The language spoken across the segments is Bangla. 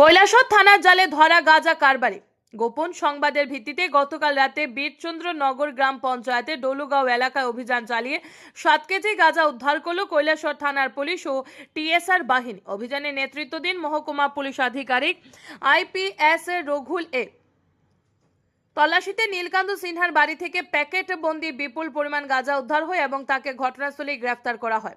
কৈলাসর থানার জালে ধরা গাজা কারবারে। গোপন সংবাদের ভিত্তিতে গতকাল রাতে বীরচন্দ্র নগর গ্রাম পঞ্চায়েতের ডলুগাঁও এলাকায় অভিযান চালিয়ে সাত কেজি গাঁজা উদ্ধার করল কৈলাসর থানার পুলিশ ও টিএসআর বাহিনী। অভিযানে নেতৃত্ব দিন মহকুমা পুলিশ আধিকারিক আইপিএস রঘুল এ। তল্লাশিতে নীলকান্ত সিনহার বাড়ি থেকে প্যাকেট বন্দি বিপুল পরিমাণ গাঁজা উদ্ধার হয় এবং তাকে ঘটনাস্থলেই গ্রেফতার করা হয়।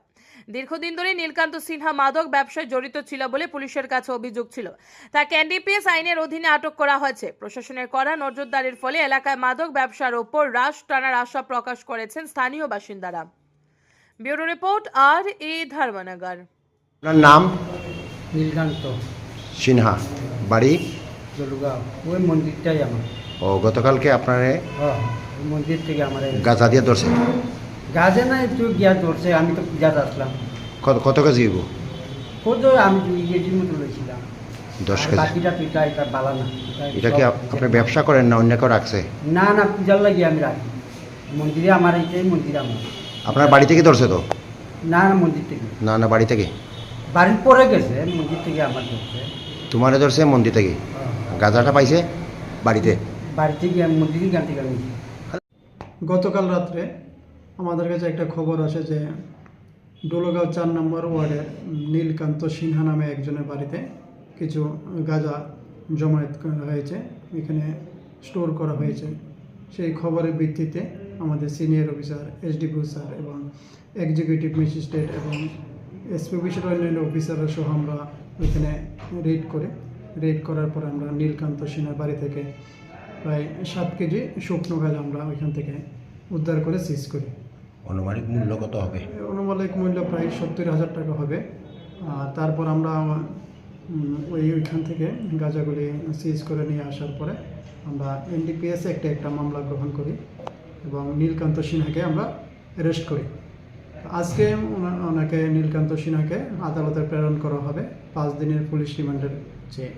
দীর্ঘদিন ধরে নীলকান্ত সিনহা মাদক ব্যবসায় জড়িত ছিল বলে পুলিশের কাছে অভিযোগ ছিল। তাকে এনডিপিএস আইনের অধীনে আটক করা হয়েছে। প্রশাসনের কড়া নজরদারির ফলে এলাকায় মাদক ব্যবসার ওপর হ্রাস টানার আশা প্রকাশ করেছেন স্থানীয় বাসিন্দারা। ব্যুরো রিপোর্ট আর এ ধর্মনগর। আপনার নাম? নীলকান্ত। সিনহা। বাড়ি? জলুগাঁও ওই মন্দিরটাই আমার। ও গতকালকে আপনার হ্যাঁ মন্দির থেকে আমার গাছা দিয়ে ধরছে? গাছে না একটু গিয়া ধরছে আমি তো পূজাতে আসলাম কত কত কেজি হইব? কত আমি দুই কেজির মতো লইছিলাম। দশ কেজি। বাকিটা তো এটা বালা না। এটা কি আপ- আপনি ব্যবসা করেন না অন্য কেউ রাখছে? না না পূজার লাগি আমি রাখি। মন্দিরে আমার এইটাই মন্দির আমার। আপনার বাড়ি থেকে ধরছে তো? না না মন্দির থেকে। না না বাড়ি থেকে? বাড়ির পরে গেছে মন্দির থেকে আমার ধরছে। তোমারে ধরছে মন্দির থেকে? হ্যাঁ। গাঁজাটা পাইছে বাড়িতে? বাড়ি থেকে আমি মন্দিরই গান থেকে গতকাল রাত্রে আমাদের কাছে একটা খবর আসে যে ডোলোগাঁও চার নম্বর ওয়ার্ডের নীলকান্ত সিনহা নামে একজনের বাড়িতে কিছু গাঁজা জমায়েত করা হয়েছে, এখানে স্টোর করা হয়েছে। সেই খবরের ভিত্তিতে আমাদের সিনিয়র অফিসার এসডিপিও স্যার এবং এক্সিকিউটিভ ম্যাজিস্ট্রেট এবং এসপি অফিসের অন্যান্য অফিসাররা সহ আমরা ওইখানে রেড করে, রেড করার পর আমরা নীলকান্ত সিনহার বাড়ি থেকে প্রায় সাত কেজি শুকনো গাছ আমরা ওইখান থেকে উদ্ধার করে সিজ করি। অনুমানিক মূল্য কত হবে? অনুমানিক মূল্য প্রায় সত্তর হাজার টাকা হবে। আর তারপর আমরা ওই ওইখান থেকে গাঁজাগুলি সিজ করে নিয়ে আসার পরে আমরা এনডিপিএস একটা একটা মামলা গ্রহণ করি এবং নীলকান্ত সিনহাকে আমরা অ্যারেস্ট করি। আজকে ওনাকে নীলকান্ত সিনহাকে আদালতে প্রেরণ করা হবে। পাঁচ দিনের পুলিশ রিমান্ডের চেয়ে।